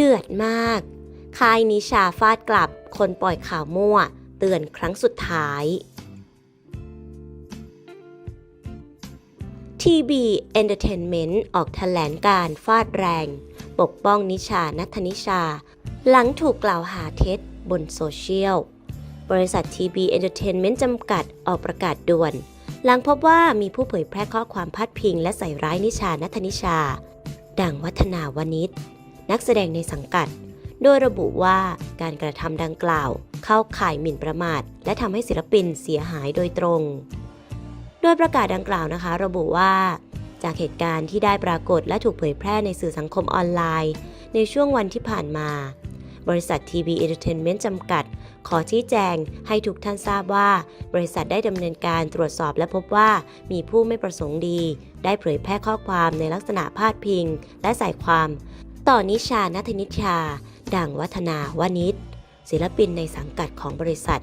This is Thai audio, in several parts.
เดือดมาก ค่ายนิชาฟาดกลับคนปล่อยข่าวมั่ว เตือนครั้งสุดท้ายทีบีเอนเตอร์เทนเมนต์ออกแถลงการฟาดแรง ปกป้องนิชานัทนิชา หลังถูกกล่าวหาเท็จบนโซเชียล บริษัท TB Entertainment จำกัดออกประกาศด่วน หลังพบว่ามีผู้เผยแพร่ข้อความพาดพิงและใส่ร้ายนิชานัทนิชา ดังวัฒนาวนิช นักแสดงในสังกัด โดยระบุว่าการกระทำดังกล่าว เข้าข่ายหมิ่นประมาท และทำให้ศิลปินเสียหายโดยตรง โดยประกาศดังกล่าวนะคะ ระบุว่า จากเหตุการณ์ที่ได้ปรากฏและถูกเผยแพร่ในสื่อสังคมออนไลน์ ในช่วงวันที่ผ่านมา บริษัท TB Entertainment จำกัด ขอชี้แจงให้ทุกท่านทราบว่า บริษัทได้ดำเนินการตรวจสอบและพบว่ามีผู้ไม่ประสงค์ดี ได้เผยแพร่ข้อความในลักษณะพาดพิง และใส่ความ ต่อนิชานัทนิชา ดังวัฒนาวนิชศิลปินในสังกัดของบริษัท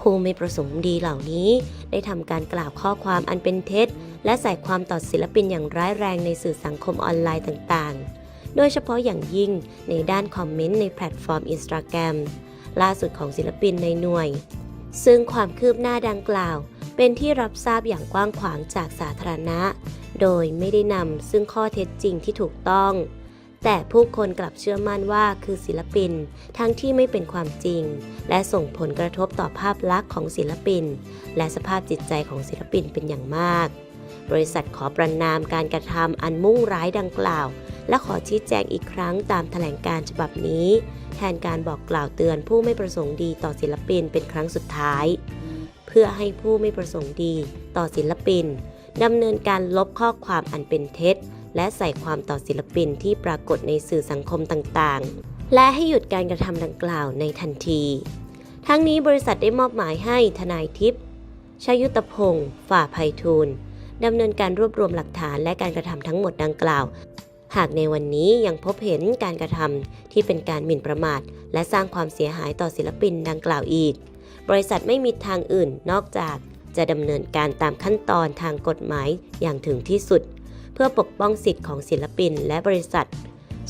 ผู้ไม่ประสงค์ดีเหล่านี้ ได้ทำการกล่าวข้อความอันเป็นเท็จ และใส่ความต่อศิลปินอย่างร้ายแรงในสื่อสังคมออนไลน์ต่างๆ โดยเฉพาะอย่างยิ่งในด้านคอมเมนต์ในแพลตฟอร์ม Instagram ล่าสุดของศิลปินในหน่วย ซึ่งความคืบหน้าดังกล่าว เป็นที่รับทราบอย่างกว้างขวางจากสาธารณะ โดยไม่ได้นำซึ่งข้อเท็จจริงที่ถูกต้อง แต่ผู้คนกลับเชื่อมั่นว่าคือศิลปิน ทั้งที่ไม่เป็นความจริง และส่งผลกระทบต่อภาพลักษณ์ของศิลปิน และสภาพจิตใจของศิลปินเป็นอย่างมาก บริษัทขอประนามการกระทำอันมุ่งร้ายดังกล่าว และขอชี้แจงอีกครั้งตามแถลงการฉบับนี้ แทนการบอกกล่าวเตือนผู้ไม่ประสงค์ดีต่อศิลปินเป็นครั้งสุดท้าย เพื่อให้ผู้ไม่ประสงค์ดีต่อศิลปินดำเนินการลบข้อความอันเป็นเท็จ และใส่ความต่อศิลปินที่ปรากฏในสื่อสังคมต่างๆ และให้หยุดการกระทำดังกล่าวในทันที ทั้งนี้บริษัทได้มอบหมายให้ทนายทิพย์ชยุตพงศ์ฝ่าไพฑูรย์ดำเนินการรวบรวมหลักฐานและการกระทำทั้งหมดดังกล่าว หากในวันนี้ยังพบเห็นการกระทำที่เป็นการหมิ่นประมาท และสร้างความเสียหายต่อศิลปินดังกล่าวอีก บริษัทไม่มีทางอื่นนอกจากจะดำเนินการตามขั้นตอนทางกฎหมายอย่างถึงที่สุด เพื่อปกป้องสิทธิ์ของศิลปินและบริษัท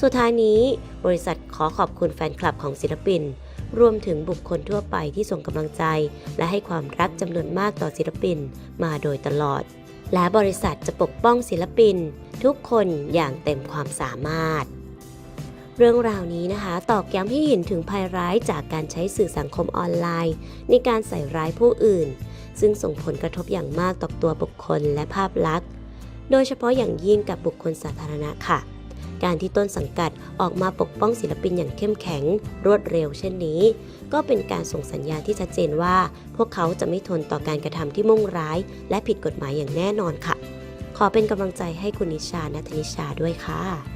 สุดท้ายนี้ บริษัทขอขอบคุณแฟนคลับของศิลปิน รวมถึงบุคคลทั่วไปที่ส่งกำลังใจ และให้ความรักจำนวนมากต่อศิลปินมาโดยตลอด และบริษัทจะปกป้องศิลปิน ทุกคนอย่างเต็มความสามารถเรื่องราวนี้นะคะตอกย้ำให้เห็นถึงภัยร้ายจากการใช้สื่อสังคมออนไลน์ ในการใส่ร้ายผู้อื่น ซึ่งส่งผลกระทบอย่างมากต่อตัวบุคคลและภาพลักษณ์ โดยเฉพาะอย่างยิ่งกับบุคคลสาธารณะค่ะ การที่ต้นสังกัดออกมาปกป้องศิลปินอย่างเข้มแข็ง รวดเร็วเช่นนี้ ก็เป็นการส่งสัญญาณที่ชัดเจนว่า พวกเขาจะไม่ทนต่อการกระทำที่มุ่งร้าย และผิดกฎหมายอย่างแน่นอนค่ะ ขอเป็นกำลังใจให้คุณนิชานัทนิชาด้วยค่ะ